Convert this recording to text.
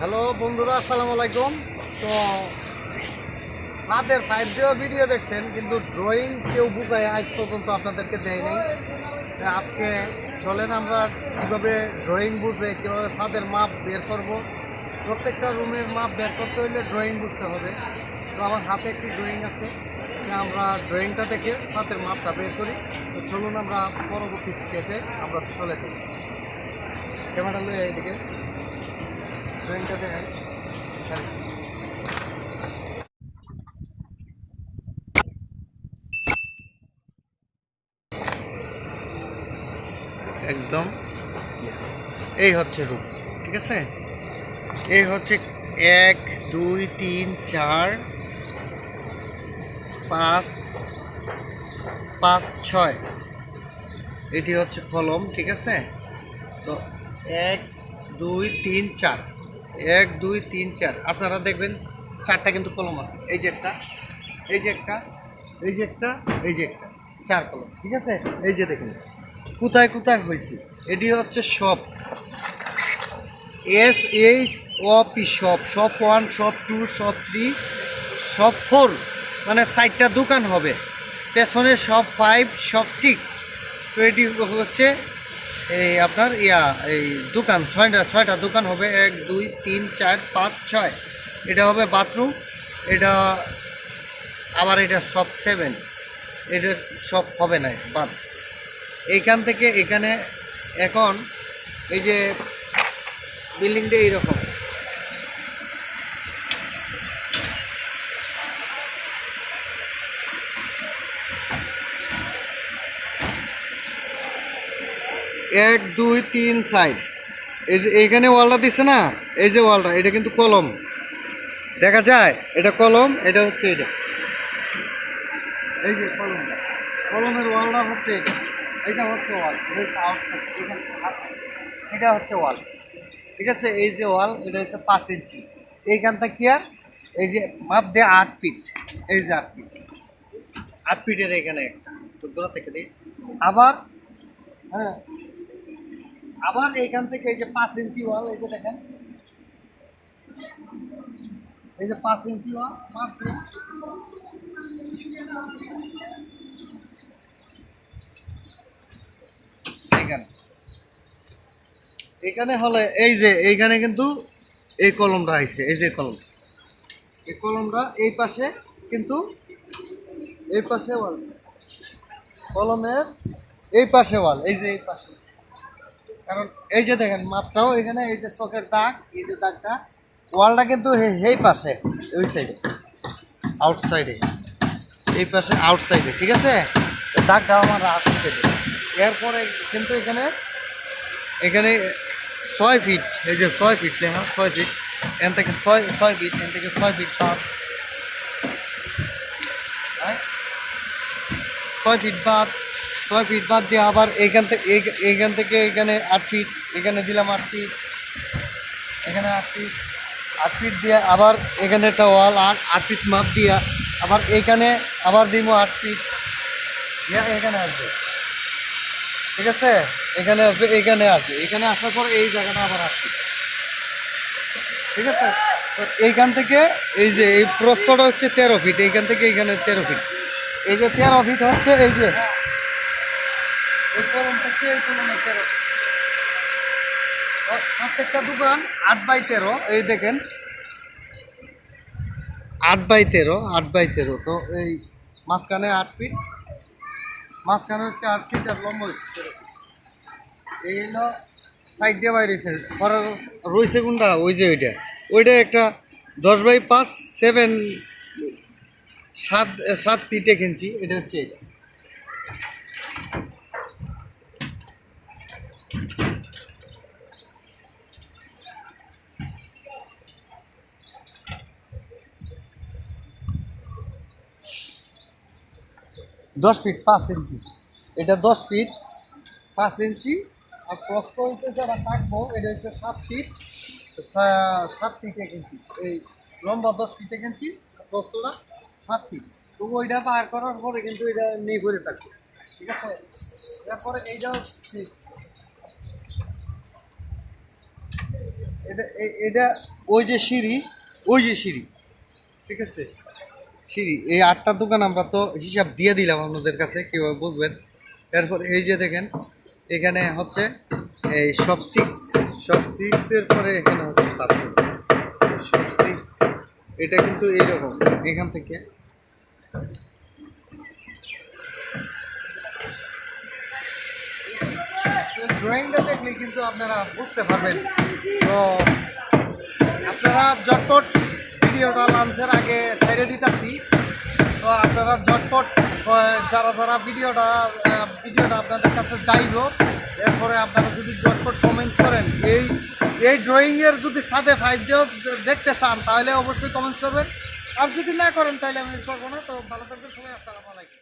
আসসালামু আলাইকুম। তো ছাদের ফাইভ জিও ভিডিও দেখছেন, কিন্তু ড্রয়িং কেউ বুঝায় আজ পর্যন্ত আপনাদেরকে দেয় নাই। আজকে চলেন আমরা কীভাবে ড্রয়িং বুঝে, কীভাবে ছাদের মাপ বের করব। প্রত্যেকটা রুমের মাপ বের করতে হলে ড্রয়িং বুঝতে হবে। তো আমার হাতে একটি ড্রয়িং আছে। আমরা ড্রয়িংটা দেখে ছাদের মাপটা বের করি। তো চলুন আমরা পরবর্তী স্টেপে আমরা চলে যাই। ক্যামেরা লয়ে এদিকে। একদম। এই হচ্ছে রূপ ঠিক আছে? এই হচ্ছে এক, দুই, তিন, চার, পাঁচ পাঁচ, ছয়। এটি হচ্ছে কলম, ঠিক আছে? তো এক, দুই, তিন, চার। এক, দুই, তিন, চার। আপনারা দেখবেন চারটা কিন্তু কলম আছে। এই যে একটা, এই যে একটা, এই যে একটা, এই যে একটা। চার কলম, ঠিক আছে? এই যে দেখুন, কোথায় কোথায় হয়েছে? এটি হচ্ছে shop S, H, O, P shop shop one shop two shop three shop four. মানে চারটা দোকান হবে। পেছনে শপ ফাইভ শপ সিক্স। তো এটি হচ্ছে এই আপনার, ইয়া, এই দোকান, ছয়টা ছয়টা দোকান হবে, এক, দুই, তিন, চার, পাঁচ, ছয়। এটা হবে বাথরুম, এটা আবার এটা সব সেভেন। এটা সব হবে না, বাদ। এইখান থেকে এখানে এখন এই যে বিল্ডিংটা এইরকম। এক, দুই, তিন সাইড এই যে এইখানে ওয়ালটা দিচ্ছে না, এই যে ওয়ালটা, এটা কিন্তু কলম। দেখা যায়, এটা কলম, এটা হচ্ছে এটা। এই যে কলম, কলমের ওয়ালটা হচ্ছে এটা। হচ্ছে ওয়াল এটা হচ্ছে ওয়াল। ঠিক আছে, এই যে ওয়াল, এটা হচ্ছে পাঁচ ইঞ্চি। এইখানটা কি আর, এই যে মাপ দিয়ে আট ফিট, এই যে আট ফিট। আট ফিটের এখানে একটা, তো দূরা থেকে দিই আবার হ্যাঁ আবার এইখান থেকে এই যে পাঁচ ইঞ্চি ওয়াল, এই যে দেখেন। এই যে পাঁচ ইঞ্চি ওয়াল এখানে এখানে হলে এই যে, এইখানে কিন্তু এই কলমটা আইছে, এই যে কলম। এই কলমটা এই পাশে কিন্তু এই পাশে ওয়াল। কলমের এই পাশে ওয়াল, এই যে এই পাশে। কারণ এই যে দেখেন, মাপটাও এখানে, এই যে চোখের দাগ, এই যে দাগটা, ওয়ালটা কিন্তু এই পাশে, ওই সাইডে আউটসাইডে এই পাশে আউটসাইডে ঠিক আছে? দাগটা আমার আউটসাইডে এরপরে কিন্তু এখানে এখানে ছয় ফিট এই যে ছয় ফিট লেখা ছয় ফিট এখান থেকে ছয় ছয় ফিট এখান থেকে ছয় ফিট বাদ? ছয় ফিট বাদ। ছয় ফিট বাদ দিয়ে আবার এইখান থেকে এই- এইখান থেকে এখানে আট ফিট এখানে দিলাম আট ফিট এখানে আট ফিট আট ফিট দিয়ে আবার এখানে একটা ওয়াল আট আট ফিট মাপ দিয়া আবার এইখানে আবার দিব আট ফিট দিয়া এখানে আসবে। ঠিক আছে? এখানে আসবে এখানে আসবে। এখানে আসার পর এই জায়গাটা আবার আসবে ঠিক আছে? তো এইখান থেকে এই যে, এই প্রস্তটা হচ্ছে তেরো ফিট এইখান থেকে এইখানে তেরো ফিট এই যে তেরো ফিট হচ্ছে, এই যে এই কলম থেকে এই কলমে তেরো? প্রত্যেকটা দোকান আট বাই তেরো, এই দেখেন। আট বাই তেরো, আট বাই তেরো, তো এই মাঝখানে আট ফিট, মাঝখানে হচ্ছে আট ফিট আর লম্বা এই হলো সাইড দিয়ে বাইরেছে পরে রয়েছে কোনটা? ওই যে ওইটা। ওইটা একটা দশ বাই পাঁচ, সেভেন, সাত সাত ফিটে কিনছি এটা হচ্ছে এটা। দশ ফিট পাঁচ ইঞ্চি এটা দশ ফিট পাঁচ ইঞ্চি আর প্রস্ত হচ্ছে যারা থাকব এটা হচ্ছে সাত ফিট সাত ফিট এক ইঞ্চি এই লম্বা দশ ফিট এক ইঞ্চি প্রস্তটা সাত ফিট তো ওইটা পার করার পরে কিন্তু এটা নেই করে থাকবে। ঠিক আছে? তারপরে এইটাও এটা এটা ওই যে সিঁড়ি, ওই যে সিঁড়ি। ঠিক আছে? সিঁড়ি এই আটটা দোকান আমরা তো হিসাব দিয়ে দিলাম আপনাদের কাছে, কীভাবে বুঝবেন? এরপর এই যে দেখেন, এখানে হচ্ছে এই সব সিক্স সব সিক্সের পরে এখানে হচ্ছে বাথরুম সব সিক্স এটা কিন্তু এইরকম, এখান থেকে। ড্রয়িংটা দেখলে কিন্তু আপনারা বুঝতে পারবেন। তো আপনারা জটপট ভিডিওটা লাঞ্চের আগে ছেড়ে দিতেছি। তো আপনারা ঝটপট যারা যারা ভিডিওটা ভিডিওটা আপনাদের কাছে যাইব, এরপরে আপনারা যদি ঝটপট কমেন্ট করেন, এই এই ড্রয়িংয়ের যদি সাথে ফাইভ ডেও দেখতে চান, তাহলে অবশ্যই কমেন্ট করবেন। আর যদি না করেন, তাহলে আমি করব না। তো ভালো থাকবেন, সবাই, আসসালামু আলাইকুম।